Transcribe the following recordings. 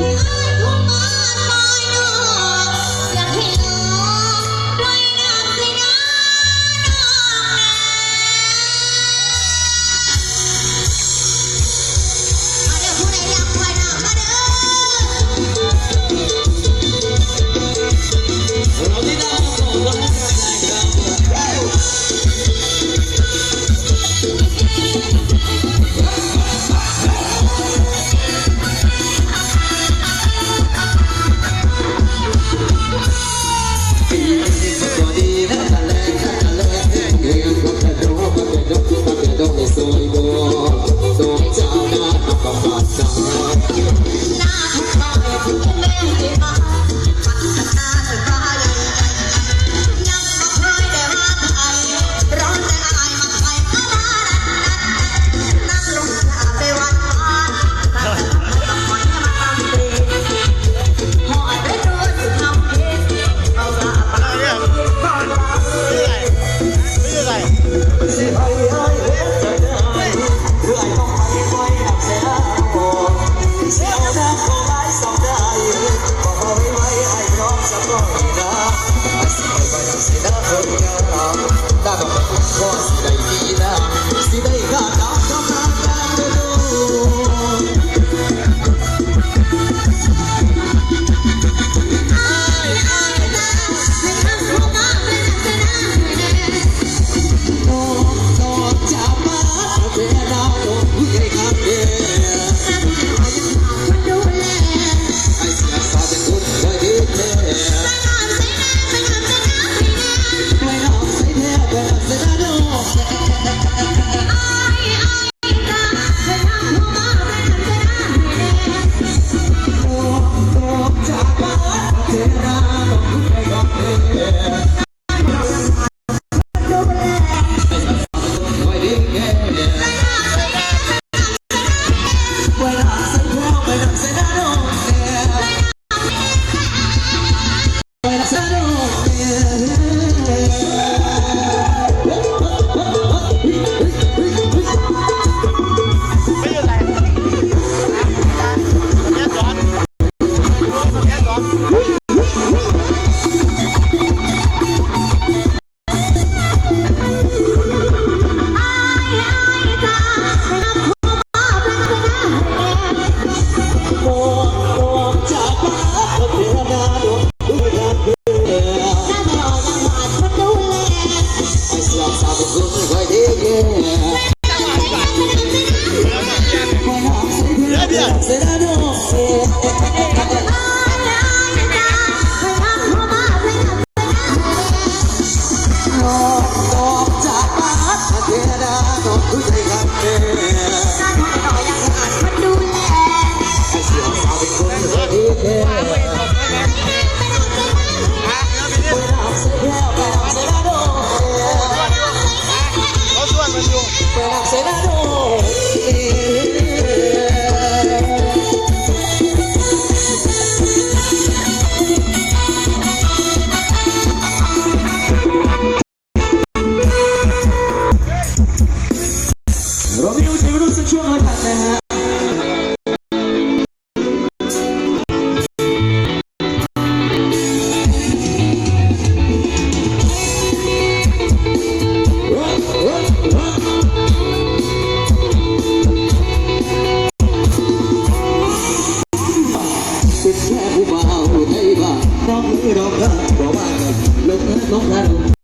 Música Cross. Yeah. Зоны владения สักช่วงแล้วกันนะฮะเป็นแค่ผู้บ่าวไทยบ้านน้องมือน้องกันบอกว่าลงนะน้องกัน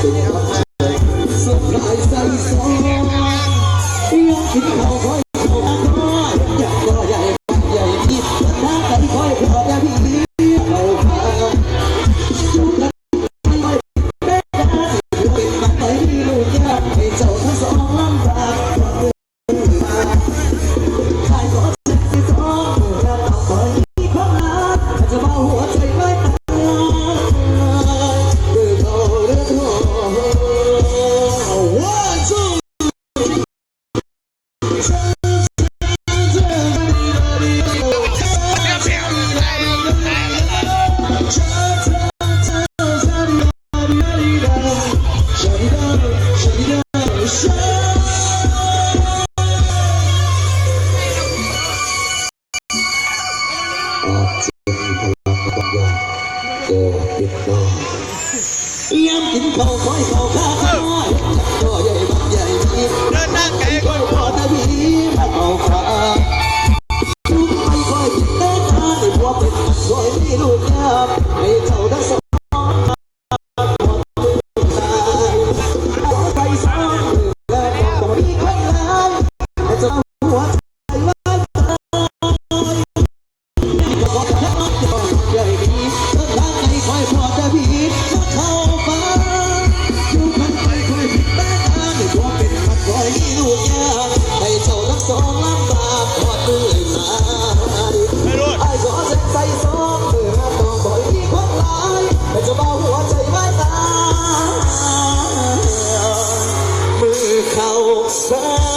เป็นคำแรกสบายใจสองยังคิดเขาคอยเขาอยากก็ใหญ่ใหญ่ที่น้ากันคอยพอได้พี่ ย้ำกินข้าวคอยข้าวข้าข้อยก็ใหญ่บักใหญ่มีเดินหน้าไกลคอยพอตะบีมาเอาฟ้าลูกไปค่อยผิดแต่ข้าในผัวเป็นคอยมีลูกยากให้เจ้าได้ส สองลำบาทพอตื่นมาไอ้ขอเส้นใส่สองมือมาต้องคอยมีคนร้ายให้เจ้าเบาหัวใจไว้ตามือเขาฟ้าคว้า